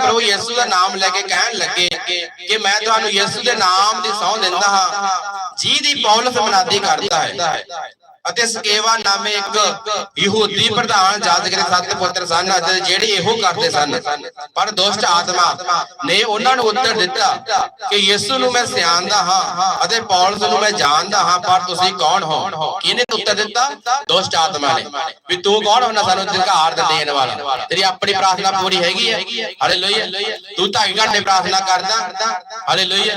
ਪ੍ਰਭੂ ਯਿਸੂ ਦਾ ਨਾਮ ਲੈ ਕੇ ਕਹਿਣ ਲੱਗੇ ਕਿ ਮੈਂ ਤੁਹਾਨੂੰ ਯਿਸੂ ਦੇ ਨਾਮ ਦੀ ਸਹੁੰ ਦਿੰਦਾ ਹਾਂ ਜਿਹਦੀ ਪੌਲਸ ਮਨਾਦੀ ਕਰਦਾ ਹੈ। ਅਤੇ ਸਕੇਵਾ ਨਾਮੇ ਇੱਕ ਯਹੂਦੀ ਪ੍ਰਧਾਨ ਜਾਜਕ ਦੇ ਸੱਤ ਪੁੱਤਰ ਸਨ ਅਤੇ ਜਿਹੜੇ ਇਹੋ ਕਰਦੇ ਸਨ। ਪਰ ਦੁਸ਼ਟ ਆਤਮਾ ਨੇ ਉਹਨਾਂ ਨੂੰ ਉੱਤਰ ਦਿੱਤਾ ਕਿ ਯਿਸੂ ਨੂੰ ਮੈਂ ਸਿਆਣਦਾ ਹਾਂ ਅਤੇ ਪੌਲਸ ਨੂੰ ਮੈਂ ਜਾਣਦਾ ਹਾਂ, ਪਰ ਤੁਸੀਂ ਕੌਣ ਹੋ? ਕਿਹਨੇ ਉੱਤਰ ਦਿੱਤਾ? ਦੁਸ਼ਟ ਆਤਮਾ ਨੇ। ਵੀ ਤੂੰ ਕੌਣ ਹੋਣਾ ਸਾਨੂੰ ਅਧਿਕਾਰ ਦੇਣ ਵਾਲਾ? ਤੇਰੀ ਆਪਣੀ ਪ੍ਰਾਰਥਨਾ ਪੂਰੀ ਹੈਗੀ ਹੈ? ਹਾਲੇਲੂਇਆ ਤੂੰ ਢਾਈ ਘੰਟੇ ਪ੍ਰਾਰਥਨਾ ਕਰਦਾ। ਹਾਲੇਲੂਇਆ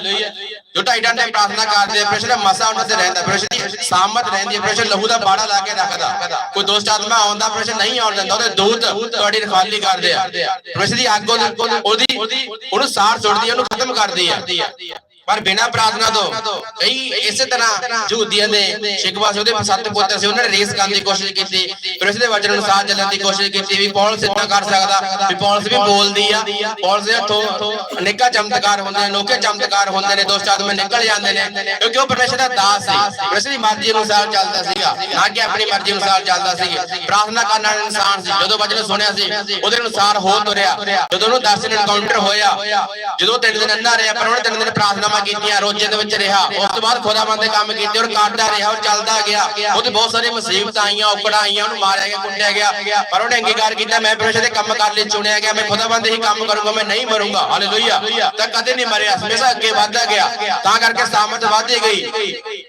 ਜੋ ਢਾਈ ਘੰਟੇ ਪ੍ਰਾਰਥਨਾ ਕਰਦੇ, ਪ੍ਰਸ਼ਨ ਮਸਾ ਉਹਨਾਂ ਤੇ ਰਹਿੰਦਾ, ਪ੍ਰਸ਼ਨ ਸਾਮਤ ਰਹਿੰਦੀ ਪ੍ਰਸ਼ਨ ਲਹੂ ਦਾ ਬਾੜਾ ਲਾ ਕੇ ਰੱਖਦਾ। ਕੋਈ ਦੋਸਤ ਆਤਮਾ ਆਉਂਦਾ ਪ੍ਰਸ਼ਨ ਨਹੀਂ ਆਉਣ ਦਿੰਦਾ, ਉਹਦੇ ਦੂਤ ਤੁਹਾਡੀ ਰਖਵਾਲੀ ਕਰਦੇ ਆ। ਪ੍ਰਸ਼ਨ ਦੀ ਅੱਗ ਉਹਦੀ ਉਹਨੂੰ ਸਾਰ ਸੁੱਟਦੀ ਉਹਨੂੰ ਖਤਮ ਕਰਦੀ ਆ। ਪਰ ਬਿਨਾਂ ਪ੍ਰਾਰਥਨਾ ਤੋਂ ਕਈ ਇਸੇ ਤਰ੍ਹਾਂ ਯਹੂਦੀਆਂ ਦੇ ਸ਼ਿਕਵਾ ਸੀ ਉਹਦੇ ਸੱਤ ਪੁੱਤਰ ਸੀ, ਉਹਨਾਂ ਨੇ ਰੇਸ ਕਰਨ ਦੀ ਕੋਸ਼ਿਸ਼ ਕੀਤੀ, ਫਿਰ ਉਸ ਦੇ ਵਚਨ ਅਨੁਸਾਰ ਚੱਲਣ ਦੀ ਕੋਸ਼ਿਸ਼ ਕੀਤੀ ਵੀ ਪੌਲਸ ਸਿੱਧਾ ਕਰ ਸਕਦਾ, ਵੀ ਪੌਲਸ ਵੀ ਬੋਲਦੀ ਆ, ਪੌਲਸ ਦੇ ਹੱਥੋਂ ਅਨੇਕਾਂ ਚਮਤਕਾਰ ਹੁੰਦੇ ਨੇ ਲੋਕੇ ਚਮਤਕਾਰ ਹੁੰਦੇ ਨੇ, ਦੋਸਤ ਆਦਮੇ ਨਿਕਲ ਜਾਂਦੇ ਨੇ, ਕਿਉਂਕਿ ਉਹ ਪਰਮੇਸ਼ਰ ਦਾ ਦਾਸ ਸੀ, ਪਰਮੇਸ਼ਰ ਦੀ ਮਰਜ਼ੀ ਅਨੁਸਾਰ ਚੱਲਦਾ ਸੀਗਾ ਨਾ ਕਿ ਆਪਣੀ ਮਰਜ਼ੀ ਅਨੁਸਾਰ ਚੱਲਦਾ ਸੀ, ਪ੍ਰਾਰਥਨਾ ਕਰਨ ਵਾਲਾ ਇਨਸਾਨ ਸੀ, ਜਦੋਂ ਵਚਨ ਸੁਣਿਆ ਸੀ, ਉਹਦੇ ਅਨੁਸਾਰ ਹੋ ਤੁਰਿਆ, ਜਦੋਂ ਉਹਨੂੰ 10 ਦਿਨ ਐਨਕਾਊਂਟਰ ਹੋਇਆ, ਜਦੋਂ ਤਿੰਨ ਦਿਨ ਅੰਨਾ ਰਿਹਾ, ਪਰ ਉਹਨੇ ਤਿੰਨ ਦਿਨ ਪ੍ਰਾਰਥਨਾ ਪ੍ਰਾਰਥਨਾਵਾਂ ਕੀਤੀਆਂ, ਰੋਜ਼ੇ ਦੇ ਵਿੱਚ ਰਿਹਾ। ਉਸ ਤੋਂ ਬਾਅਦ ਖੁਦਾਵੰਦ ਦੇ ਕੰਮ ਕੀਤੇ ਔਰ ਕਰਦਾ ਰਿਹਾ ਔਰ ਚੱਲਦਾ ਗਿਆ। ਉਹਦੇ ਬਹੁਤ ਸਾਰੇ ਮੁਸੀਬਤਾਂ ਆਈਆਂ, ਔਕੜਾਂ ਆਈਆਂ, ਉਹਨੂੰ ਮਾਰਿਆ ਗਿਆ, ਕੁੱਟਿਆ ਗਿਆ। ਪਰ ਉਹਨੇ ਅੰਗੀਕਾਰ ਕੀਤਾ, ਮੈਂ ਪਰਮੇਸ਼ਰ ਦੇ ਕੰਮ ਕਰ ਲਈ, ਚੁਣਿਆ ਗਿਆ। ਮੈਂ ਖੁਦਾਵੰਦ ਹੀ ਕੰਮ ਕਰੂੰਗਾ, ਮੈਂ ਨਹੀਂ ਮਰੂੰਗਾ। ਹਾਲੇਲੂਇਆ। ਤਾਂ ਕਦੇ ਨਹੀਂ ਮਰਿਆ। ਹਮੇਸ਼ਾ ਅੱਗੇ ਵਧਦਾ ਗਿਆ। ਤਾਂ ਕਰਕੇ ਸਾਮਤ ਵਧਦੀ ਗਈ।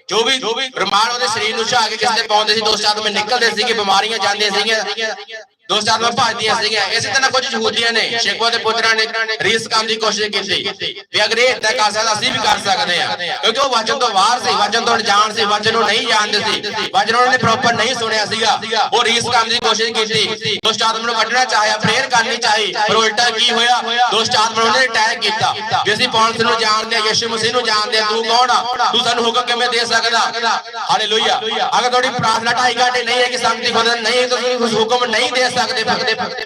ਜੋ ਵੀ ਰਮਾਨ ਉਹਦੇ ਸਰੀਰ ਨੂੰ ਛਾ ਕੇ ਕਿਸੇ ਪਾਉਂਦੇ ਸੀ ਦੋਸਤ ਆਦਮੇ ਨਿਕਲਦੇ ਸੀਗੇ, ਬਿਮਾਰੀਆਂ ਜਾਂਦੀਆਂ ਸੀਗੀਆਂ। ਦੋਸਤ ਆਦਮੇ ਭੱਜਦੀਆਂ ਸੀਗੀਆਂ। ਇਸੇ ਤਰ੍ਹਾਂ ਕੁਝ ਯਹੂਦੀਆਂ ਨੇ ਸ਼ੇਖਵਾ ਦੇ ਪੁੱਤਰਾਂ ਨੇ ਰੀਸ ਕਰਨ ਦੀ ਕੋਸ਼ਿਸ਼ ਕੀਤੀ ਵੀ ਅਗਰ ਇਹ ਏਦਾਂ ਕਰ ਸਕਦਾ, ਅਸੀਂ ਵੀ ਕਰ ਸਕਦੇ ਆ ਕਿਉਂਕਿ ਉਹ ਵਚਨ ਤੋਂ ਬਾਹਰ ਸੀ, ਵਚਨ ਤੋਂ ਅਣਜਾਣ ਸੀ, ਵਚਨ ਨੂੰ ਨਹੀਂ ਜਾਣਦੇ ਸੀ। ਵਚਨ ਉਹਨਾਂ ਨੇ ਪ੍ਰੋਪਰ ਨਹੀਂ ਸੁਣਿਆ ਸੀਗਾ। ਉਹ ਰੀਸ ਕਰਨ ਦੀ ਕੋਸ਼ਿਸ਼ ਕੀਤੀ। ਦੋਸਤ ਆਦਮ ਨੂੰ ਕੱਢਣਾ ਚਾਹਿਆ ਪ੍ਰੇਅਰ ਕਰਨੀ ਚਾਹੀ, ਪਰ ਉਲਟਾ ਕੀ ਹੋਇਆ? ਦੋਸਤ ਆਦਮ ਨੂੰ ਅਟੈਕ ਕੀਤਾ। ਵੀ ਅਸੀਂ ਪੌਲਸ ਨੂੰ ਜਾਣਦੇ ਆ ਯਿਸੂ ਮਸੀਹ ਨੂੰ ਜਾਣਦੇ ਆ ਤੂੰ ਕੌਣ ਆ? ਤੂੰ ਸਾਨੂੰ ਹੁਕਮ ਕਿਵੇਂ ਦੇ ਸਕਦਾ? ਹਾਲੇਲੂਇਆ ਅਗਰ ਤੁਹਾਡੀ ਪ੍ਰਾਰਥਨਾ ਢਾਈ ਘਾਟੇ ਨਹੀਂ ਹੈ ਕਿ ਸੰਗਤੀ ਖੁਦਾ ਨਹੀਂ ਹੈ ਤੁਸੀਂ ਹੁਕਮ ਨਹੀਂ ਦੇ ਸਕਦੇ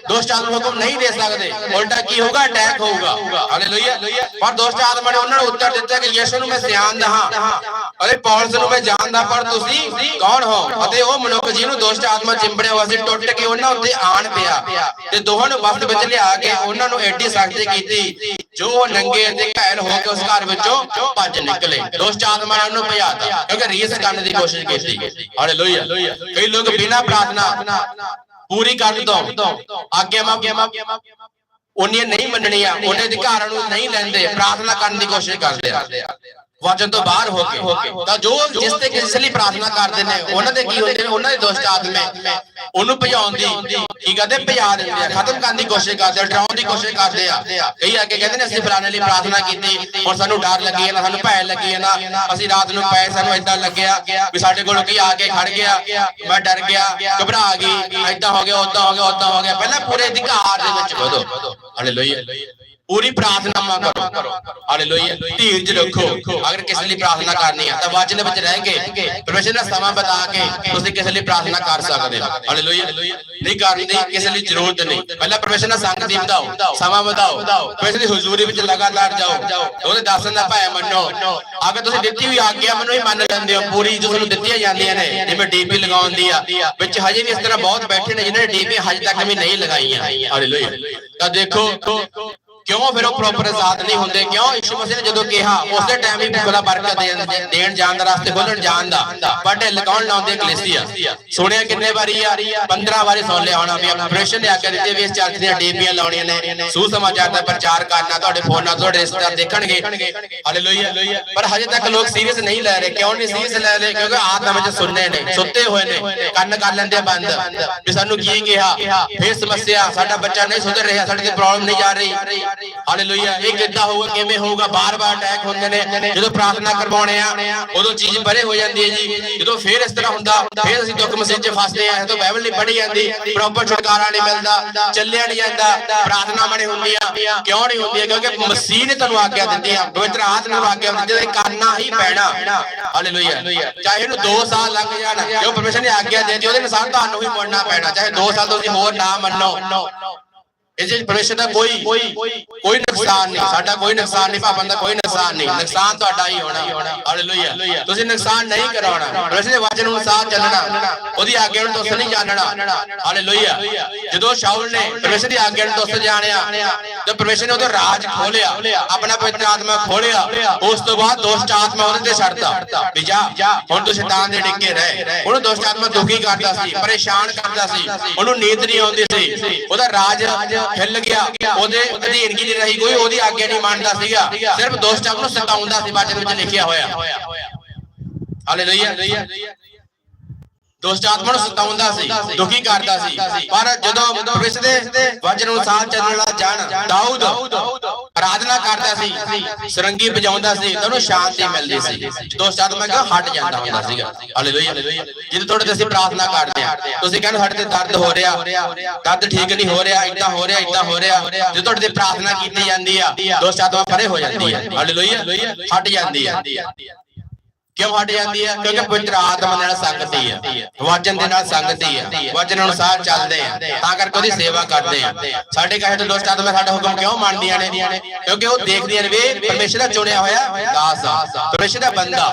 ਦੋਸਤ ਆਦਮ ਹੁਕਮ ਨਹੀਂ ਦੇ ਸਕਦੇ। ਉਲਟਾ ਕੀ ਹੋਊਗਾ? ਅਟੈਕ ਹੋਊਗਾ। ਹਾਲੇਲੂਇਆ ਪਰ ਦੋਸਤ ਆਦਮ ਨੇ ਉਹਨਾਂ ਨੂੰ ਉੱਤਰ ਦਿੱਤਾ ਕਿ ਯਿਸੂ ਨੂੰ ਮੈਂ ਸਿਆਣਦਾ ਹਾਂ। ਅਤੇ ਪੌਲਸ ਨੂੰ ਮੈਂ ਜਾਣਦਾ, ਪਰ ਤੁਸੀਂ ਕੌਣ ਹੋ? ਅਤੇ ਉਹ ਮਨੁੱਖ ਜਿਹਨੂੰ ਦੋਸਤ ਆਤਮਾ ਚਿੰਬੜਿਆ ਹੋਇਆ ਸੀ, ਟੁੱਟ ਕੇ ਉਹਨਾਂ ਉੱਤੇ ਆਣ ਪਿਆ। ਤੇ ਦੋਹਾਂ ਨੂੰ ਵਸਤ ਵਿੱਚ ਲਿਆ ਕੇ ਉਹਨਾਂ ਨੂੰ ਐਡੀ ਸਖਤੀ ਕੀਤੀ, ਜੋ ਉਹ ਨੰਗੇ ਅਤੇ ਘਾਇਲ ਹੋ ਕੇ ਉਸ ਘਰ ਵਿੱਚੋਂ ਭੱਜ ਨਿਕਲੇ। ਦੋਸਤ ਆਤਮਾ ਨੇ ਉਹਨੂੰ ਭਜਾਤਾ ਕਿਉਂਕਿ ਰੀਸ ਕਰਨ ਦੀ ਕੋਸ਼ਿਸ਼ ਕੀਤੀ। ਹਾਲੇਲੂਇਆ ਕਈ ਲੋਕ ਬਿਨਾਂ ਪ੍ਰਾਰਥਨਾ ਪੂਰੀ ਕਰਨ ਤੋਂ ਆਗਿਆਵਾਂ ਉਹਨੀਆਂ ਨਹੀਂ ਮੰਨਣੀਆਂ, ਉਹਨੇ ਅਧਿਕਾਰਾਂ ਨੂੰ ਨਹੀਂ ਲੈਂਦੇ, ਪ੍ਰਾਰਥਨਾ ਕਰਨ ਦੀ ਕੋਸ਼ਿਸ਼ ਕਰਦੇ ਆ ਵਚਨ ਤੋਂ ਬਾਹਰ ਹੋ ਕੇ। ਤਾਂ ਜੋ ਜਿਸ ਤੇ ਕਿਸ ਲਈ ਪ੍ਰਾਰਥਨਾ ਕਰਦੇ ਨੇ ਉਹਨਾਂ ਦੇ ਕੀ ਹੁੰਦੇ ਨੇ? ਉਹਨਾਂ ਦੇ ਦੁਸ਼ਟ ਆਤਮੇ। ਉਹਨੂੰ ਭਜਾਉਣ ਦੀ ਕੀ ਕਰਦੇ ਭਜਾ ਦਿੰਦੇ ਆ ਖਤਮ ਕਰਨ ਦੀ ਕੋਸ਼ਿਸ਼ ਕਰਦੇ ਆ ਡਰਾਉਣ ਦੀ ਕੋਸ਼ਿਸ਼ ਕਰਦੇ ਆ। ਕਈ ਆ ਕੇ ਕਹਿੰਦੇ ਨੇ ਅਸੀਂ ਫਲਾਣੇ ਲਈ ਪ੍ਰਾਰਥਨਾ ਕੀਤੀ ਹੁਣ ਸਾਨੂੰ ਡਰ ਲੱਗੀ ਜਾਂਦਾ ਸਾਨੂੰ ਭੈ ਲੱਗੀ ਜਾਂਦਾ। ਅਸੀਂ ਰਾਤ ਨੂੰ ਪਏ ਸਾਨੂੰ ਇਦਾਂ ਲੱਗਿਆ ਵੀ ਸਾਡੇ ਕੋਲ ਕੀ ਆ ਕੇ ਖੜ ਗਿਆ। ਮੈਂ ਡਰ ਗਿਆ ਘਬਰਾ ਗਈ ਇਦਾਂ ਹੋ ਗਿਆ ਉਦਾਂ ਹੋ ਗਿਆ ਉਦਾਂ ਹੋ ਗਿਆ। ਪਹਿਲਾਂ ਪੂਰੇ ਅਧਿਕਾਰ ਦੇ ਵਿੱਚ ਵਧੋ। ਹਾਲੇਲੂਇਆ ਪੂਰੀ ਪ੍ਰਾਰਥਨਾ ਕਰੋ। ਹਾਲੇਲੂਇਆ ਧੀਰਜ ਰੱਖੋ। ਅਗਰ ਕਿਸੇ ਲਈ ਪ੍ਰਾਰਥਨਾ ਕਰਨੀ ਹੈ ਤਾਂ ਵਚਨ ਵਿੱਚ ਰਹਿ ਕੇ ਪਰਮੇਸ਼ਰ ਦਾ ਸਮਾਂ ਬਤਾ ਕੇ ਤੁਸੀਂ ਕਿਸੇ ਲਈ ਪ੍ਰਾਰਥਨਾ ਕਰ ਸਕਦੇ ਹੋ। ਹਾਲੇਲੂਇਆ ਨਹੀਂ ਕਰਨੀ ਕਿਸੇ ਲਈ ਜ਼ਰੂਰਤ ਨਹੀਂ। ਪਹਿਲਾਂ ਪਰਮੇਸ਼ਰ ਨਾਲ ਸੰਗਤੀ ਵਧਾਓ ਸਮਾਂ ਵਧਾਓ। ਪਰਮੇਸ਼ਰ ਦੀ ਹਜ਼ੂਰੀ ਵਿੱਚ ਲਗਾਤਾਰ ਜਾਓ। ਉਹਦੇ ਦਰਸ਼ਨ ਦਾ ਭੈ ਮੰਨੋ। ਅਗਰ ਤੁਸੀਂ ਦਿੱਤੀ ਹੋਈ ਆਗਿਆ ਮੈਨੂੰ ਹੀ ਮੰਨ ਲੈਂਦੇ ਹੋ ਪੂਰੀ ਜੋ ਤੁਹਾਨੂੰ ਦਿੱਤੀਆਂ ਜਾਂਦੀਆਂ ਨੇ ਜਿਵੇਂ ਡੀਪੀ ਲਗਾਉਣ ਦੀ ਆ ਵਿੱਚ ਹਜੇ ਵੀ ਇਸ ਤਰ੍ਹਾਂ ਬਹੁਤ ਬੈਠੇ ਨੇ ਜਿਨ੍ਹਾਂ ਨੇ ਡੀਪੀ ਹਜੇ ਤੱਕ ਵੀ ਨਹੀਂ ਲਗਾਈਆਂ। ਹਾਲੇਲੂਇਆ ਤਾਂ ਦੇਖੋ ਕਿਉਂ? ਫਿਰ ਉਹ ਪ੍ਰੋਪਰ ਆਜ਼ਾਦ ਨਹੀਂ ਹੁੰਦੇ। ਕਿਉਂ? ਯਿਸੂ ਮਸੀਹ ਨੇ ਜਦੋਂ ਕਿਹਾ, ਉਸ ਟਾਈਮ ਹੀ ਖੁਦਾ ਬਰਕਤ ਦੇਣ- ਜਾਣ ਦਾ ਰਸਤੇ ਖੋਲਣ ਜਾਣ ਦਾ। ਬਟ ਲਗਾਉਣ ਲਾਉਂਦੇ ਕਲੇਸੀਆ ਸੁਣਿਆ ਕਿੰਨੇ ਵਾਰੀ ਆ? 15 ਵਾਰੀ ਸੁਣ ਲਿਆ ਹੋਣਾ ਵੀ ਆਪਰੇਸ਼ਨ ਨੇ ਆਖਿਆ ਦਿੱਤੇ ਵੀ ਇਸ ਚਰਚ ਦੀਆਂ ਡੀਪੀਆਂ ਲਾਉਣੀਆਂ ਨੇ। ਸੁਸਮਾਚਾਰ ਦਾ ਪ੍ਰਚਾਰ ਕਰਨਾ, ਤੁਹਾਡੇ ਫੋਨਾਂ ਤੋਂ ਤੁਹਾਡੇ ਰਿਸ਼ਤੇਦਾਰ ਦੇਖਣਗੇ। ਹਾਲੇਲੂਇਆ ਪਰ ਹਜੇ ਤੱਕ ਲੋਕ ਸੀਰੀਅਸ ਨਹੀਂ ਲੈ ਰਹੇ। ਕਿਉਂ ਨਹੀਂ ਸੀਰੀਅਸ ਲੈ ਰਹੇ? ਕਿਉਂਕਿ ਆਤਮਾ ਵਿੱਚ ਸੁਣਨੇ ਨੇ, ਸੁੱਤੇ ਹੋਏ ਨੇ। ਕੰਨ ਕਰ ਲੈਂਦੇ ਬੰਦ। ਵੀ ਸਾਨੂੰ ਕੀ ਕਿਹਾ? ਫੇਰ ਸਮੱਸਿਆ, ਸਾਡਾ ਬੱਚਾ ਨਹੀਂ ਸੁਧਰ ਰਿਹਾ, ਸਾਡੇ ਤੇ ਪ੍ਰੋਬਲਮ ਨਹੀਂ ਜਾ ਰਹੀ। ਹਾਲੇਲੂਇਆ। ਇਹ ਕਿੱਦਾਂ ਹੋਊਗਾ, ਕਿਵੇਂ ਹੋਊਗਾ? ਬਾਰ-ਬਾਰ ਅਟੈਕ ਹੁੰਦੇ ਨੇ। ਜਦੋਂ ਪ੍ਰਾਰਥਨਾ ਕਰਵਾਉਣੇ ਆ, ਉਦੋਂ ਚੀਜ਼ ਪਰੇ ਹੋ ਜਾਂਦੀ ਹੈ ਜੀ। ਜਦੋਂ ਫੇਰ ਇਸ ਤਰ੍ਹਾਂ ਹੁੰਦਾ, ਫੇਰ ਅਸੀਂ ਦੁੱਖ ਮੁਸੀਬਤ 'ਚ ਫਸਦੇ ਆ। ਜਦੋਂ ਬਾਈਬਲ ਨਹੀਂ ਪੜ੍ਹੀ ਜਾਂਦੀ। ਪ੍ਰੋਪਰ ਛੁਟਕਾਰਾ ਨਹੀਂ ਮਿਲਦਾ, ਚੱਲਿਆ ਨਹੀਂ ਜਾਂਦਾ। ਪ੍ਰਾਰਥਨਾ ਨਹੀਂ ਹੁੰਦੀਆਂ ਕਿਉਂ ਨਹੀਂ ਹੁੰਦੀਆਂ ਕਿਉਂਕਿ ਮਸੀਹ ਨੇ ਤੁਹਾਨੂੰ ਆਗਿਆ ਦਿੱਤੀ ਆ। ਪਵਿੱਤਰ ਆਤਮਾ ਆਗਿਆ ਦਿੱਤੀ ਹੈ ਕਰਨਾ ਹੀ ਪੈਣਾ। ਹਾਲੇਲੂਇਆ। ਚਾਹੇ ਇਹਨੂੰ 2 ਸਾਲ ਲੱਗ ਜਾਣ, ਜੋ ਪਰਮੇਸ਼ਰ ਨੇ ਆਗਿਆ ਦੇ ਦਿੱਤੀ, ਉਹਦੇ ਅਨੁਸਾਰ ਤੁਹਾਨੂੰ ਹੀ ਮੁੜਨਾ ਪੈਣਾ। ਚਾਹੇ 2 ਸਾਲ ਤੁਸੀਂ ਹੋਰ ਨਾ ਮੰਨੋ। ਇਹਦੇ ਵਿੱਚ ਪਰਮੇਸ਼ਰ ਦਾ ਕੋਈ ਕੋਈ ਨੁਕਸਾਨ ਨਹੀਂ। ਸਾਡਾ ਕੋਈ ਨੁਕਸਾਨ ਨਹੀਂ ਭਾਵੇਂ ਦਾ ਕੋਈ ਨੁਕਸਾਨ ਨਹੀਂ। ਨੁਕਸਾਨ ਤੁਹਾਡਾ ਹੀ ਹੋਣਾ। ਹਾਲੇਲੂਇਆ। ਤੁਸੀਂ ਨੁਕਸਾਨ ਨਹੀਂ ਕਰਾਉਣਾ। ਪਰਮੇਸ਼ਰ ਦੇ ਵਚਨ ਅਨੁਸਾਰ ਚੱਲਣਾ। ਉਹਦੀ ਆਗਿਆ ਨੂੰ ਤੁਸੀਂ ਨਹੀਂ ਜਾਣਨਾ। ਹਾਲੇਲੂਇਆ। ਜਦੋਂ ਸ਼ਾਉਲ ਨੇ ਪਰਮੇਸ਼ਰ ਦੀ ਆਗਿਆ ਨੂੰ ਤੁਸੀਂ ਜਾਣਿਆ, ਤੇ ਪਰਮੇਸ਼ਰ ਨੇ ਉਹਦਾ ਰਾਜ ਖੋਲਿਆ ਆਪਣਾ ਪਵਿੱਤਰ ਆਤਮਾ ਖੋਲਿਆ ਉਸ ਤੋਂ ਬਾਅਦ ਦੁਸ਼ਟ ਆਤਮਾ ਉਹਦੇ ਤੇ ਛੱਡਦਾ ਵੀ ਜਾ, ਹੁਣ ਤੂੰ ਸ਼ੈਤਾਨ ਦੇ ਡਿੱਗੇ ਰਹਿ। ਉਹਨੂੰ ਦੁਸ਼ਟ ਆਤਮਾ ਦੁਖੀ ਕਰਦਾ ਸੀ, ਪਰੇਸ਼ਾਨ ਕਰਦਾ ਸੀ। ਉਹਨੂੰ ਨੀਂਦ ਨਹੀਂ ਆਉਂਦੀ ਸੀ। ਉਹਦਾ ਰਾਜ ਹਿੱਲ ਗਿਆ, ਉਹਦੇ ਅਧੀਨਗੀ ਨਹੀਂ ਰਹੀ ਕੋਈ, ਉਹਦੀ ਆਗਿਆ ਨਹੀਂ ਮੰਨਦਾ ਸੀਗਾ। ਸਿਰਫ ਦੁਸ਼ਟ ਆਤਮਾ ਨੂੰ ਸਤਾਉਂਦਾ ਸੀ ਬਾਜੇ ਵਿੱਚ ਲਿਖਿਆ ਹੋਇਆ। ਹਾਲੇਲੂਇਆ। ਦੋਸਤ ਆਤਮਾ ਨੂੰ ਸਤਾਉਂਦਾ ਸੀ, ਦੁਖੀ ਕਰਦਾ ਸੀ। ਪਰ ਜਦੋਂ ਪਰਮੇਸ਼ਰ ਦੇ ਵਚਨ ਅਨੁਸਾਰ ਚੱਲਣ ਵਾਲਾ ਜਨ ਦਾਊਦ ਆਰਾਧਨਾ ਕਰਦਾ ਸੀ, ਸਰੰਗੀ ਵਜਾਉਂਦਾ ਸੀ ਤਾਂ ਉਹਨੂੰ ਸ਼ਾਂਤੀ ਮਿਲਦੀ ਸੀ। ਦੁਸ਼ਟ ਆਤਮਾ ਕਾ ਹਟ ਜਾਂਦਾ ਹੁੰਦਾ ਸੀਗਾ। ਹਾਲੇਲੂਇਆ ਜਦੋਂ ਤੁਹਾਡੇ ਤੇ ਅਸੀਂ ਪ੍ਰਾਰਥਨਾ ਕਰਦੇ ਆ ਤੁਸੀਂ ਕਹਿੰਦੇ ਸਾਡੇ ਤੇ ਦਰਦ ਹੋ ਰਿਹਾ, ਦਰਦ ਠੀਕ ਨਹੀਂ ਹੋ ਰਿਹਾ ਇਦਾਂ ਹੋ ਰਿਹਾ ਇਦਾਂ ਹੋ ਰਿਹਾ। ਜਦੋਂ ਤੁਹਾਡੇ ਤੇ ਪ੍ਰਾਰਥਨਾ ਕੀਤੀ ਜਾਂਦੀ ਆ ਦੁਸ਼ਟ ਆਤਮਾ ਪਰੇ ਹੋ ਜਾਂਦੀ ਹੈ ਹਾਲੇਲੂਇਆ ਹਟ ਜਾਂਦੀ ਹੈ ਕਿਉਂ ਹਟ ਜਾਂਦੀ ਹੈ ਕਿਉਂਕਿ ਪਵਿੱਤਰ ਆਤਮਾ ਨਾਲ ਸੰਗਤੀ ਹੈ ਵਚਨ ਦੇ ਨਾਲ ਸੰਗਤੀ ਹੈ ਵਚਨ ਅਨੁਸਾਰ ਚੱਲਦੇ ਆ। ਤਾਂ ਕਰਕੇ ਉਹਦੀ ਸੇਵਾ ਕਰਦੇ ਆ। ਸਾਡੇ ਕਹੇ ਤੋਂ ਦੋਸਤ ਆਤਮਾ ਸਾਡਾ ਹੁਕਮ ਕਿਉਂ ਮੰਨਦੀਆਂ ਨੇ? ਕਿਉਂਕਿ ਉਹ ਦੇਖਦੀਆਂ ਨੇ ਵੀ ਪਰਮੇਸ਼ਰ ਦਾ ਚੁਣਿਆ ਹੋਇਆ ਦਾਸ ਆ। ਪਰਮੇਸ਼ਰ ਦਾ ਬੰਦਾ।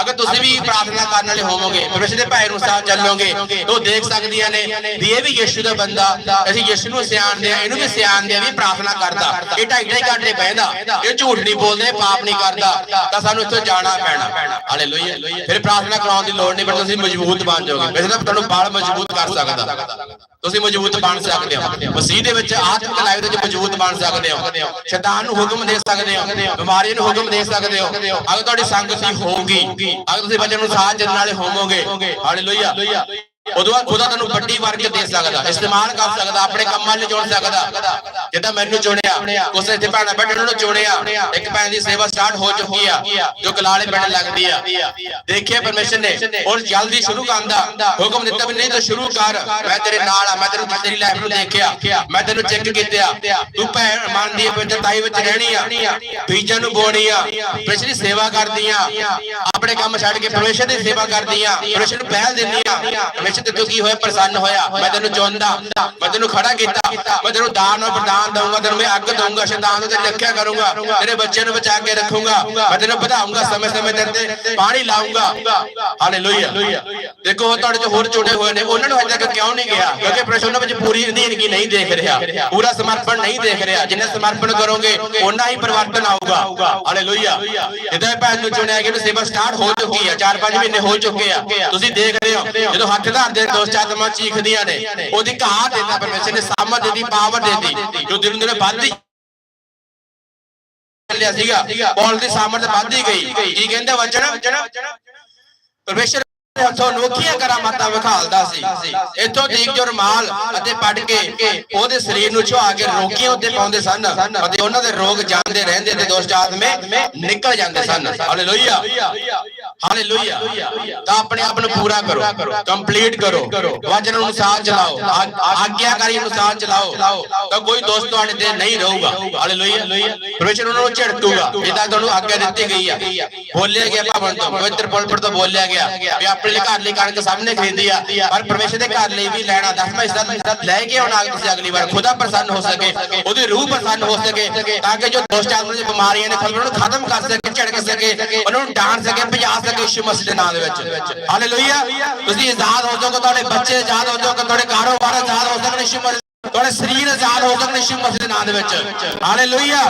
ਅਗਰ ਤੁਸੀਂ ਵੀ ਪ੍ਰਾਰਥਨਾ ਕਰਨ ਵਾਲੇ ਹੋਵੋਗੇ, ਪਰਮੇਸ਼ਰ ਦੇ ਭਾਈ ਅਨੁਸਾਰ ਚੱਲੋਗੇ, ਤਾਂ ਉਹ ਦੇਖ ਸਕਦੀਆਂ ਨੇ ਵੀ ਇਹ ਵੀ ਯਿਸੂ ਦਾ ਬੰਦਾ। ਅਸੀਂ ਯਿਸੂ ਨੂੰ ਸਿਆਣਦੇ ਆ, ਇਹਨੂੰ ਵੀ ਸਿਆਣਦੇ ਆ ਵੀ ਪ੍ਰਾਰਥਨਾ ਕਰਦਾ। ਇਹ ਢਾਈ ਢਾਈ ਘੰਟੇ ਬਹਿੰਦਾ। ਇਹ ਝੂਠ ਨਹੀਂ ਬੋਲਦੇ ਪਾਪ ਨਹੀਂ ਕਰਦਾ। ਤਾਂ ਸਾਨੂੰ ਇੱਥੋਂ ਜਾਣਾ ਪੈਣਾ। ਹਾਲੇ ਹਾਲੇਲੂਇਆ ਫਿਰ ਪ੍ਰਾਰਥਨਾ ਕਰਾਉਣ ਦੀ ਲੋੜ ਨਹੀਂ ਪਰ ਤੁਸੀਂ ਮਜ਼ਬੂਤ ਬਣ ਜਾਓਗੇ। ਵੈਸੇ ਤਾਂ ਤੁਹਾਨੂੰ ਬਾਲ ਮਜ਼ਬੂਤ ਕਰ ਸਕਦਾ। ਤੁਸੀਂ ਮਜ਼ਬੂਤ ਬਣ ਸਕਦੇ ਹੋ। ਮਸੀਹ ਦੇ ਵਿੱਚ ਆਤਮਿਕ ਲਾਈਫ ਦੇ ਵਿੱਚ ਮਜ਼ਬੂਤ ਬਣ ਸਕਦੇ ਹੋ। ਸ਼ੈਤਾਨ ਨੂੰ ਹੁਕਮ ਦੇ ਸਕਦੇ ਹੋ। ਬਿਮਾਰੀ ਨੂੰ ਹੁਕਮ ਦੇ ਸਕਦੇ ਹੋ। ਅਗਰ ਤੁਹਾਡੀ ਸੰਗਤੀ ਹੋਊਗੀ ਅਗਰ ਤੁਸੀਂ ਵਚਨ ਨੂੰ ਸਾਥ ਚੱਲਣ ਵਾਲੇ ਹੋਵੋਗੇ। ਹਾਲੇਲੂਇਆ। ਉਦੋਂ ਬਾਅਦ ਖੁਦਾ ਤੁਹਾਨੂੰ ਵੱਡੀ ਵਰਗ ਦੇ ਸਕਦਾ, ਇਸਤੇਮਾਲ ਕਰ ਸਕਦਾ, ਆਪਣੇ ਕੰਮਾਂ ਲਈ ਜੋੜ ਸਕਦਾ। ਜਿੱਦਾਂ ਮੈਨੂੰ ਚੁਣਿਆ ਉਸ ਇੱਥੇ ਭੈਣਾਂ ਬੈਠਣ ਨੂੰ ਚੁਣਿਆ, ਇੱਕ ਭੈਣ ਦੀ ਸੇਵਾ ਸਟਾਰਟ ਹੋ ਚੁੱਕੀ ਆ, ਜੋ ਕਲਾਲੇ ਪਿੰਡ ਲੱਗਦੀ ਆ। ਦੇਖਿਆ ਪਰਮੇਸ਼ਰ ਨੇ, ਹੁਣ ਜਲਦੀ ਸ਼ੁਰੂ ਕਰਦਾ ਹੁਕਮ ਦਿੱਤਾ ਵੀ ਨਹੀਂ ਤਾਂ ਸ਼ੁਰੂ ਕਰ, ਮੈਂ ਤੇਰੇ ਨਾਲ ਆ, ਮੈਂ ਤੈਨੂੰ ਤੇਰੀ ਲਾਈਫ ਨੂੰ ਦੇਖਿਆ, ਮੈਂ ਤੈਨੂੰ ਚੈੱਕ ਕੀਤਾ ਤੂੰ ਭੈਣ ਮੰਨਦੀ ਹੈ ਪਵਿੱਤਰਤਾਈ ਵਿੱਚ ਰਹਿਣੀ ਆ, ਬੀਜਾਂ ਨੂੰ ਬੋਣੀ ਆ ਪਰਮੇਸ਼ਰ ਦੀ ਸੇਵਾ ਕਰਦੀ ਆ, ਆਪਣੇ ਕੰਮ ਛੱਡ ਕੇ ਪਰਮੇਸ਼ਰ ਦੀ ਸੇਵਾ ਕਰਦੀ ਆ ਪਰਮੇਸ਼ਰ ਨੂੰ ਪਹਿਲ ਦਿੰਦੀ ਆ ਪਰਮੇਸ਼ਰ ਤੇ ਤੂੰ ਕੀ ਹੋਇਆ ਪ੍ਰਸੰਨ ਹੋਇਆ। ਮੈਂ ਤੈਨੂੰ ਚੁਣਦਾ, ਮੈਂ ਤੈਨੂੰ ਖੜਾ ਕੀਤਾ। ਮੈਂ ਤੈਨੂੰ ਦਾਨ ਔਰ ਪ੍ਰਦਾਨ ਦਊਂਗਾ, ਤੈਨੂੰ ਮੈਂ ਅੱਗ ਦਊਂਗਾ, ਸ਼ੈਤਾਨ ਤੇ ਰੱਖਿਆ ਕਰੂੰਗਾ। ਤੇਰੇ ਬੱਚੇ ਨੂੰ ਬਚਾ ਕੇ ਰੱਖੂੰਗਾ। ਮੈਂ ਤੈਨੂੰ ਵਧਾਉਂਗਾ ਸਮੇਂ ਸਮੇਂ ਤੇ ਪਾਣੀ ਲਾਉਂਗਾ ਹਾਲੇਲੂਇਆ ਦੇਖੋ ਤੁਹਾਡੇ ਚ ਹੋਰ ਚੁਣੇ ਹੋਏ ਨੇ। ਉਹਨਾਂ ਨੂੰ ਹਜੇ ਤੱਕ ਕਿਉਂ ਨਹੀਂ ਗਿਆ ਕਿਉਂਕਿ ਪ੍ਰਸ਼ਨ ਉਹਨਾਂ ਵਿੱਚ ਪੂਰੀ ਅਧੀਨਗੀ ਨਹੀਂ ਦੇਖ ਰਿਹਾ। ਪੂਰਾ ਸਮਰਪਣ ਨਹੀਂ ਦੇਖ ਰਿਹਾ। ਜਿੰਨਾ ਸਮਰਪਣ ਕਰੋਗੇ ਉਹਨਾਂ ਹੀ ਪਰਿਵਰਤਨ ਆਊਗਾ। ਹਾਲੇਲੂਇਆ ਇਹਦਾ ਭੈਣ ਨੂੰ ਚੁਣਿਆ ਕਿ ਸੇਵਾ ਸਟਾਰਟ ਹੋ ਚੁੱਕੀ ਹੈ 4-5 ਮਹੀਨੇ ਹੋ ਚੁੱਕੇ ਆ। ਤੁਸੀਂ ਦੇਖ ਰਹੇ ਹੋ, ਜਦੋਂ ਹੱਥ ਦਾ ਧਰਦੇ ਦੋਸਤ ਆਤਮਾ ਚੀਖਦੀਆਂ ਨੇ, ਉਹਦੀ ਕਹਾ ਦਿੰਦਾ ਪਰਮੇਸ਼ਰ ਨੇ ਸਾਮਤ ਦਿੱਤੀ ਪਾਵਰ ਦਿੱਤੀ, ਜੋ ਦਿਨ ਦਿਨ ਵੱਧਦੀ ਚੱਲਿਆ ਸੀਗਾ ਪੌਲ ਦੀ ਸਾਮਰਥ ਵੱਧਦੀ ਗਈ। ਕੀ ਕਹਿੰਦੇ ਵਚਨ? ਪਰਮੇਸ਼ਰ ਹੱਥੋਂ ਅਨੋਖੀਆਂ ਕਰਾਮਾਤਾਂ ਵਿਖਾਲਦਾ ਸੀ। ਇੱਥੋਂ ਤੀਕ ਜੋ ਰਮਾਲ ਅਤੇ ਪੜ ਕੇ ਉਹਦੇ ਸਰੀਰ ਨੂੰ ਝੁਆ ਕੇ ਰੋਗੀਆਂ ਉੱਤੇ ਪਾਉਂਦੇ ਸਨ ਅਤੇ ਉਹਨਾਂ ਦੇ ਰੋਗ ਜਾਂਦੇ ਰਹਿੰਦੇ ਤੇ ਦੋਸਤ ਆਤਮੇ ਨਿਕਲ ਜਾਂਦੇ ਸਨ। ਹਾਲੇਲੂਇਆ ਹਾਲੇਲੂਇਆ ਤਾਂ ਆਪਣੇ ਆਪ ਨੂੰ ਪੂਰਾ ਕਰੋ। ਕੰਪਲੀਟ ਕਰੋ। ਵਚਨ ਅਨੁਸਾਰ ਚਲਾਓ। ਆਗਿਆਕਾਰੀ ਅਨੁਸਾਰ ਚਲਾਓ। ਤਾਂ ਕੋਈ ਦੋਸਤ ਤੁਹਾਡੇ ਤੇ ਨਹੀਂ ਰਹੂਗਾ। ਹਾਲੇਲੂਇਆ ਪਰਮੇਸ਼ਰ ਉਹਨਾਂ ਨੂੰ ਝੜਕੂਗਾ। ਜਿੱਦਾਂ ਤੁਹਾਨੂੰ ਆਗਿਆ ਦਿੱਤੀ ਗਈ ਆ। ਬੋਲਿਆ ਗਿਆ ਭਵਨ ਤੋਂ। ਪਵਿੱਤਰ ਪੁਲਪਟ ਤੋਂ ਬੋਲਿਆ ਗਿਆ। ਵੀ ਆਪਣੇ ਲਈ ਘਰ ਲਈ ਕਣਕ ਸਾਹਮਣੇ ਖਰੀਦੀ ਆ। ਪਰ ਪਰਮੇਸ਼ਰ ਦੇ ਘਰ ਲਈ ਵੀ ਲੈਣਾ। ਦਸਵਾਂ ਹਿੱਸਾ ਲੈ ਕੇ ਆਉਣਾ ਤੁਸੀਂ ਅਗਲੀ ਵਾਰ। ਖੁਦਾ ਪ੍ਰਸੰਨ ਹੋ ਸਕੇ। ਉਹਦੀ ਰੂਹ ਪ੍ਰਸੰਨ ਹੋ ਸਕੇ। ਤਾਂ ਕਿ ਜੋ ਦੋਸਤ ਆਤਮਾ ਦੀਆਂ ਬਿਮਾਰੀਆਂ ਨੇ ਖਲਬਣ ਨੂੰ ਖਤਮ ਕਰ ਸਕੇ, ਝੜਕ ਸਕੇ। ਉਹਨਾਂ ਨੂੰ ਡਾਂਟ ਸਕੇ, ਭਜਾ ਸਕੇ। ਯਿਸੂ ਮਸੀਹ ਦੇ ਨਾਮ ਦੇ ਵਿੱਚ। ਹਾਲੇਲੂਇਆ ਤੁਸੀਂ ਆਜ਼ਾਦ ਹੋ ਜਾਓਗੇ, ਤੁਹਾਡੇ ਬੱਚੇ ਆਜ਼ਾਦ ਹੋ ਜਾਓਗੇ, ਤੁਹਾਡੇ ਕਾਰੋਬਾਰ ਆਜ਼ਾਦ ਹੋ ਸਕਣ ਯਿਸੂ ਮਸੀਹ ਤੁਹਾਡੇ ਸਰੀਰ ਆਜ਼ਾਦ ਹੋ ਸਕਣ ਯਿਸੂ ਮਸੀਹ ਦੇ ਨਾਮ ਦੇ ਵਿੱਚ। ਹਾਲੇਲੂਇਆ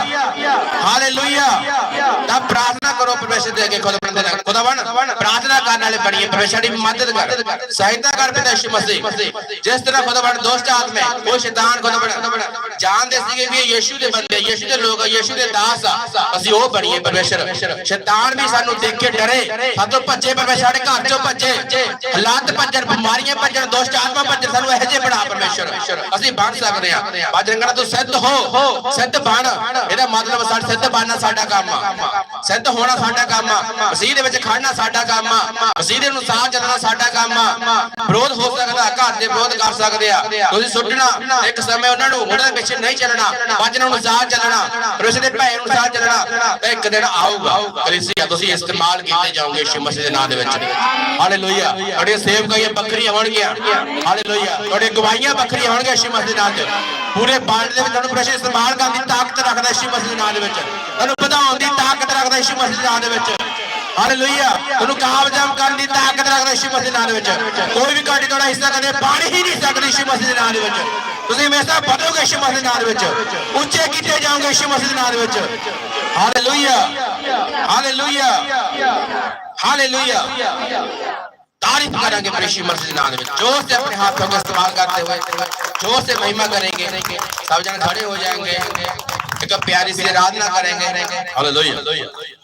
ਹਾਲੇਲੂਇਆ ਤਾਂ ਪ੍ਰਾਰਥਨਾ ਕਰੋ ਪਰਮੇਸ਼ਰ ਦੇ ਅੱਗੇ ਖੁਦ ਬੰਦੇ ਨਾਲ। ਖੁਦਾਵਣ ਪ੍ਰਾਰਥਨਾ ਕਰਨ ਵਾਲੇ ਬਣੀਏ ਪਰਮੇਸ਼ਰ ਦੀ ਮਦਦ ਕਰ। ਸਹਾਇਤਾ ਕਰ ਪਿਤਾ ਯਿਸੂ ਮਸੀਹ। ਜਿਸ ਤਰ੍ਹਾਂ ਖੁਦਾਵਣ ਦੋਸਤ ਆਤਮੇ, ਉਹ ਸ਼ੈਤਾਨ ਖੁਦਾਵਣ ਜਾਣਦੇ ਸੀਗੇ ਵੀ ਯਿਸੂ ਦੇ ਬੰਦੇ ਯਿਸੂ ਦੇ ਲੋਕ ਯਿਸੂ ਦੇ ਦਾਸ ਆ। ਅਸੀਂ ਉਹ ਬਣੀਏ ਪਰਮੇਸ਼ਰ ਸ਼ੈਤਾਨ ਵੀ ਸਾਨੂੰ ਦੇਖ ਕੇ ਡਰੇ। ਸਾਤੋਂ ਭੱਜੇ ਪਰਮੇਸ਼ਰ ਸਾਡੇ ਘਰ ਚੋਂ ਭੱਜੇ। ਹਾਲਾਤ ਭੱਜਣ, ਬਿਮਾਰੀਆਂ ਭੱਜਣ, ਦੋਸਤ ਆਤਮਾ ਭੱਜਣ, ਸਾਨੂੰ ਇਹੋ ਜਿਹੇ ਬਣਾ ਪਰਮੇਸ਼ਰ ਅਸੀਂ ਬਣ ਸਕਦੇ ਆ ਬਾਜਰੰਗਣਾ ਤੂੰ ਸਿੱਧ ਹੋ। ਸਿੱਧ ਬਣ। ਇਹਦਾ ਮਤਲਬ ਸਾਡਾ ਸਿੱਧ ਬਣਨਾ ਸਾਡਾ ਕੰਮ ਆ। ਸਿੱਧ ਹੋਣਾ ਸਾਡਾ ਕੰਮ ਆ। ਮਸੀਹ ਦੇ ਵਿੱਚ ਖੜਨਾ ਸਾਡਾ ਕੰਮ ਆ। ਮਸੀਹ ਦੇ ਅਨੁਸਾਰ ਚੱਲਣਾ ਸਾਡਾ ਕੰਮ ਆ। ਵਿਰੋਧ ਹੋ ਸਕਦਾ, ਘਰ ਦੇ ਵਿਰੋਧ ਕਰ ਸਕਦੇ ਆ। ਤੁਸੀਂ ਸੁੱਟਣਾ, ਇੱਕ ਸਮੇਂ ਉਹਨਾਂ ਨੂੰ ਉਹਨਾਂ ਦੇ ਪਿੱਛੇ ਨਹੀਂ ਚੱਲਣਾ। ਵਚਨ ਅਨੁਸਾਰ ਚੱਲਣਾ ਪਰਮੇਸ਼ਰ ਦੇ ਭੈ ਅਨੁਸਾਰ ਚੱਲਣਾ, ਤਾਂ ਇੱਕ ਦਿਨ ਆਊਗਾ। ਕਲੀਸਿਆ ਤੁਸੀਂ ਇਸਤੇਮਾਲ ਕੀਤੇ ਜਾਓਗੇ ਯਿਸੂ ਮਸੀਹ ਦੇ ਨਾਮ ਦੇ ਵਿੱਚ। ਹਾਲੇਲੂਇਆ। ਤੁਹਾਡੀਆਂ ਸੇਵਕਾਈਆਂ ਬੱਕਰੀਆਂ ਹੋਣਗੀਆਂ। ਹਾਲੇਲੂਇਆ। ਤੁਹਾਡੇ ਗਵਾਹੀਆਂ ਬੱਕਰੀਆਂ ਹੋਣਗੀਆਂ ਯਿਸੂ ਮਸੀਹ ਦੇ 'ਚ ਪੂਰੇ ਵਰਲਡ ਦੇ ਵਿੱਚ ਤੁਹਾਨੂੰ ਪ੍ਰੈਸ਼ਰ ਇਸਤੇਮਾਲ ਕਰਨ ਦੀ ਤਾਕਤ ਰੱਖਦਾ ਯਿਸੂ ਮਸੀਹ ਦੇ ਦੇ ਵਿੱਚ। ਤੁਹਾਨੂੰ ਵਧਾਉਣ ਦੀ ਤਾਕਤ ਰੱਖਦਾ ਯਿਸੂ ਮਸੀਹ ਦੇ ਦੇ ਵਿੱਚ। ਹਾਲੇਲੂਇਆ ਤੁਹਾਨੂੰ ਕਾਮਯਾਬ ਕਰਨ ਦੀ ਤਾਕਤ ਰੱਖਦਾ ਯਿਸੂ ਮਸੀਹ ਦੇ ਦੇ ਵਿੱਚ। ਕੋਈ ਵੀ ਤੁਹਾਡੀ ਤੁਹਾਡਾ ਹਿੱਸਾ ਕਦੇ ਬਣ ਹੀ ਨਹੀਂ ਸਕਦਾ ਯਿਸੂ ਮਸੀਹ ਦੇ ਨਾਂ ਦੇ ਵਿੱਚ। ਤੁਸੀਂ ਹਮੇਸ਼ਾ ਵਧੋਗੇ ਯਿਸੂ ਮਸੀਹ ਦੇ ਨਾਮ ਦੇ ਵਿੱਚ। ਉੱਚੇ ਕੀਤੇ ਜਾਓਗੇ ਯਿਸੂ ਮਸੀਹ ਦੇ ਨਾਮ ਦੇ ਵਿੱਚ। ਹਾਲੇਲੂਇਆ ਹਾਲੇਲੂਇਆ ਹਾਲੇਲੂਇਆ तारीफ करेंगे प्रभु मसीह के नाम में जोर से अपने हाथों का इस्तेमाल करते हुए जोर से महिमा करेंगे सब जन खड़े हो जाएंगे एक प्यारी सी आराधना करेंगे हालेलुया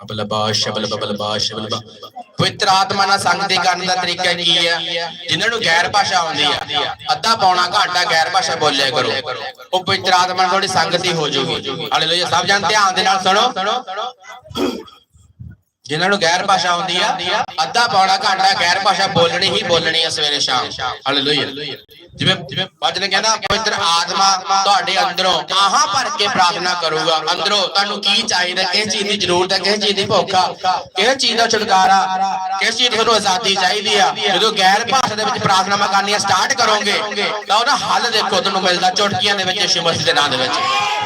ਅਬਲਬਾਸ਼ ਅਬਲਬਲਬਾਸ਼ ਅਬਲਬਾ ਪਵਿੱਤਰ ਆਤਮਾ ਨਾਲ ਸੰਗਤੀ ਕਰਨ ਦਾ ਤਰੀਕਾ ਕੀ ਹੈ ਜਿਨ੍ਹਾਂ ਨੂੰ ਗੈਰ ਭਾਸ਼ਾ ਆਉਂਦੀ ਆ ਅੱਧਾ ਪੌਣਾ ਘੰਟਾ ਗੈਰ ਭਾਸ਼ਾ ਬੋਲਿਆ ਕਰੋ ਉਹ ਪਵਿੱਤਰ ਆਤਮਾ ਨਾਲ ਥੋੜੀ ਸੰਗਤੀ ਹੋ ਜਾਊਗੀ ਹਾਲੇਲੂਇਆ ਸਭ ਜਣ ਧਿਆਨ ਦੇ ਨਾਲ ਸੁਣੋ ਜਿਨ੍ਹਾਂ ਨੂੰ ਗੈਰ ਭਾਸ਼ਾ ਆਉਂਦੀ ਆ, ਅੱਧਾ ਪੌਣਾ ਘੰਟਾ ਗੈਰ ਭਾਸ਼ਾ ਬੋਲਣੀ ਹੀ ਬੋਲਣੀ ਆ ਸਵੇਰੇ ਸ਼ਾਮ। ਹਾਲੇਲੂਇਆ ਜਿਵੇਂ ਜਿਵੇਂ ਵਚਨ ਕਹਿੰਦਾ, ਪਵਿੱਤਰ ਆਤਮਾ ਤੁਹਾਡੇ ਅੰਦਰੋਂ ਆਹਾਂ ਭਰ ਕੇ ਪ੍ਰਾਰਥਨਾ ਕਰੂਗਾ। ਅੰਦਰੋਂ ਤੁਹਾਨੂੰ ਕੀ ਚਾਹੀਦਾ, ਕਿਸ ਚੀਜ਼ ਦੀ ਜ਼ਰੂਰਤ ਹੈ ਕਿਸ ਚੀਜ਼ ਦੀ ਭੁੱਖ ਆ, ਕਿਸ ਚੀਜ਼ ਦਾ ਛੁਟਕਾਰਾ, ਕਿਸ ਚੀਜ਼ ਤੁਹਾਨੂੰ ਆਜ਼ਾਦੀ ਚਾਹੀਦੀ ਆ। ਜਦੋਂ ਗੈਰ ਭਾਸ਼ਾ ਦੇ ਵਿੱਚ ਪ੍ਰਾਰਥਨਾਵਾਂ ਕਰਨੀਆਂ ਸਟਾਰਟ ਕਰੋਗੇ, ਤਾਂ ਉਹਦਾ ਹੱਲ ਦੇਖੋ, ਤੁਹਾਨੂੰ ਮਿਲਦਾ ਚੁਟਕੀਆਂ ਦੇ ਵਿੱਚ ਯਿਸੂ ਦੇ ਨਾਮ ਦੇ ਵਿੱਚ।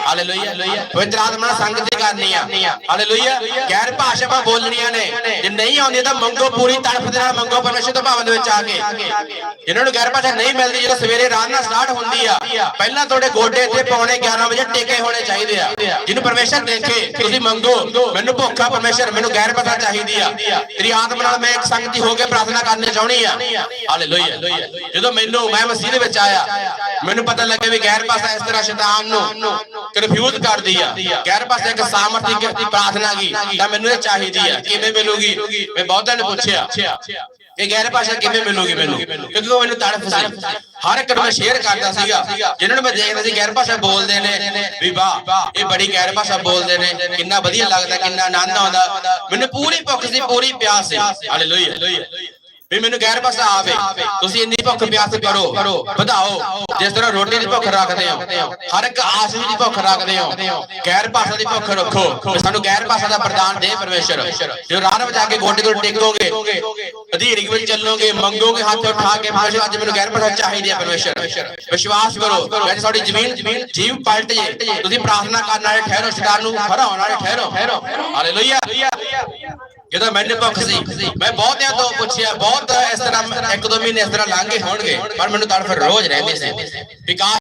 ਹਾਲੇਲੂਇਆ ਪਵਿੱਤਰ ਆਤਮਾ ਨਾਲ ਸੰਗਤੀ ਕਰਨੀ ਆ। ਹਾਲੇਲੂਇਆ ਗੈਰ ਭਾਸ਼ਾਵਾਂ ਬੋਲਣੀਆਂ ਨੇ। ਜੇ ਨਹੀਂ ਆਉਂਦੀ ਤਾਂ ਮੰਗੋ ਪੂਰੀ ਤੜਫ ਦੇ ਨਾਲ ਮੰਗੋ ਪਰਮੇਸ਼ਰ ਦੇ ਭਵਨ ਦੇ ਵਿੱਚ ਆ ਕੇ। ਜਿਨ੍ਹਾਂ ਨੂੰ ਗੈਰ ਭਾਸ਼ਾ ਨਹੀਂ ਮਿਲਦੀ, ਜਦੋਂ ਸਵੇਰੇ ਰਾਧਨਾ ਸਟਾਰਟ ਹੁੰਦੀ ਆ, ਪਹਿਲਾਂ ਤੁਹਾਡੇ ਗੋਡੇ ਇੱਥੇ ਪੌਣੇ 11 ਵਜੇ ਟੇਕੇ ਹੋਣੇ ਚਾਹੀਦੇ ਆ। ਜਿਹਨੂੰ ਪਰਮੇਸ਼ਰ ਦੇਖੇ, ਤੁਸੀਂ ਮੰਗੋ। ਮੈਨੂੰ ਭੁੱਖਾ ਪਰਮੇਸ਼ਰ, ਮੈਨੂੰ ਗੈਰ ਭਾਸ਼ਾ ਚਾਹੀਦੀ ਆ। ਤੇਰੀ ਆਤਮਾ ਨਾਲ ਮੈਂ ਇੱਕ ਸੰਗਤੀ ਹੋ ਕੇ ਪ੍ਰਾਰਥਨਾ ਕਰਨੀ ਚਾਹੁੰਦੀ ਆ। ਹਾਲੇਲੂਇਆ ਜਦੋਂ ਮੈਨੂੰ, ਮੈਂ ਮਸੀਹ ਦੇ ਵਿੱਚ ਆਇਆ, ਮੈਨੂੰ ਪਤਾ ਲੱਗਿਆ ਵੀ ਗੈਰ ਭਾਸ਼ਾ ਇਸ ਤਰ੍ਹਾਂ ਸ਼ੈਤਾਨ ਨੂੰ ਕਨਫਿਊਜ਼ ਕਰਦੀ ਆ। ਗੈਰ ਭਾਸ਼ਾ ਇੱਕ ਸਾਮਰਥਿਕ ਪ੍ਰਾਰਥਨਾ ਕੀ, ਤਾਂ ਮੈਨੂੰ ਇਹ ਚਾਹੀਦੀ ਆ, ਕਿਵੇਂ ਮਿਲੂਗੀ? ਮੈਂ ਬਹੁਤਿਆਂ ਨੇ ਪੁੱਛਿਆ। ਇਹ ਗੈਰ ਭਾਸ਼ਾ ਕਿਵੇਂ ਮਿਲੂਗੀ ਮੈਨੂੰ? ਕਿਉਂਕਿ ਉਹ ਮੈਨੂੰ ਤੜਫ ਸੀ। ਹਰ ਇੱਕ ਨੂੰ ਮੈਂ ਸ਼ੇਅਰ ਕਰਦਾ ਸੀਗਾ। ਜਿਨ੍ਹਾਂ ਨੂੰ ਮੈਂ ਦੇਖਦਾ ਸੀ ਗੈਰ ਭਾਸ਼ਾ ਬੋਲਦੇ ਨੇ, ਵੀ ਵਾਹ, ਇਹ ਬੜੀ ਗੈਰ ਭਾਸ਼ਾ ਬੋਲਦੇ ਨੇ। ਕਿੰਨਾ ਵਧੀਆ ਲੱਗਦਾ, ਕਿੰਨਾ ਆਨੰਦ ਆਉਂਦਾ। ਮੈਨੂੰ ਪੂਰੀ ਭੁੱਖ ਸੀ, ਪੂਰੀ ਪਿਆਸ ਸੀ। ਹਾਲੇਲੂਇਆ ਵੀ ਮੈਨੂੰ ਗੈਰ ਭਾਸ਼ਾ ਆਵੇ ਤੁਸੀਂ ਇੰਨੀ ਭੁੱਖ ਪਿਆਸ ਕਰੋ। ਵਧਾਓ। ਜਿਸ ਤਰ੍ਹਾਂ ਰੋਟੀ ਦੀ ਭੁੱਖ ਰੱਖਦੇ ਹੋ, ਹਰ ਇੱਕ ਆਸ਼ੀ ਦੀ ਭੁੱਖ ਰੱਖਦੇ ਹੋ, ਗੈਰ ਭਾਸ਼ਾ ਦੀ ਭੁੱਖ ਰੱਖੋ। ਸਾਨੂੰ ਗੈਰ ਭਾਸ਼ਾ ਦਾ ਪ੍ਰਦਾਨ ਦੇ ਪਰਮੇਸ਼ਰ। ਜੋ ਰਾਹ ਵਿੱਚ ਜਾ ਕੇ ਗੋਡੇ ਕੋਲ ਟੇਕੋਗੇ ਅਧੀਰ ਵਿੱਚ ਚੱਲੋਗੇ, ਮੰਗੋਗੇ ਹੱਥ ਉਠਾ ਕੇ ਪਰਮੇਸ਼ਰ, ਅੱਜ ਮੈਨੂੰ ਗੈਰ ਭਾਸ਼ਾ ਚਾਹੀਦੀ ਹੈ ਪਰਮੇਸ਼ਰ। ਵਿਸ਼ਵਾਸ ਕਰੋ, ਅੱਜ ਤੁਹਾਡੀ ਜ਼ਮੀਨ ਜੀਵ ਪਲਟ ਜੇ ਤੁਸੀਂ ਪ੍ਰਾਰਥਨਾ ਕਰਨ ਵਾਲੇ ਠਹਿਰੋ ਸਰਕਾਰ ਨੂੰ ਹਰਾਉਣ ਵਾਲੇ ਠਹਿਰੋ। ਹਾਲੇਲੂਇਆ। ਜਦੋਂ ਮੈਨੂੰ ਭੁੱਖ ਸੀ, ਮੈਂ ਬਹੁਤਿਆਂ ਤੋਂ ਪੁੱਛਿਆ, ਬਹੁਤ ਇਸ ਤਰ੍ਹਾਂ ਇੱਕ ਦੋ ਮਹੀਨੇ ਇਸ ਤਰ੍ਹਾਂ ਲੰਘੇ ਹੋਣਗੇ, ਪਰ ਮੈਨੂੰ ਤੜਫ ਰੋਜ਼ ਰਹਿੰਦੀ ਸੀ। ਵਿਕਾਸ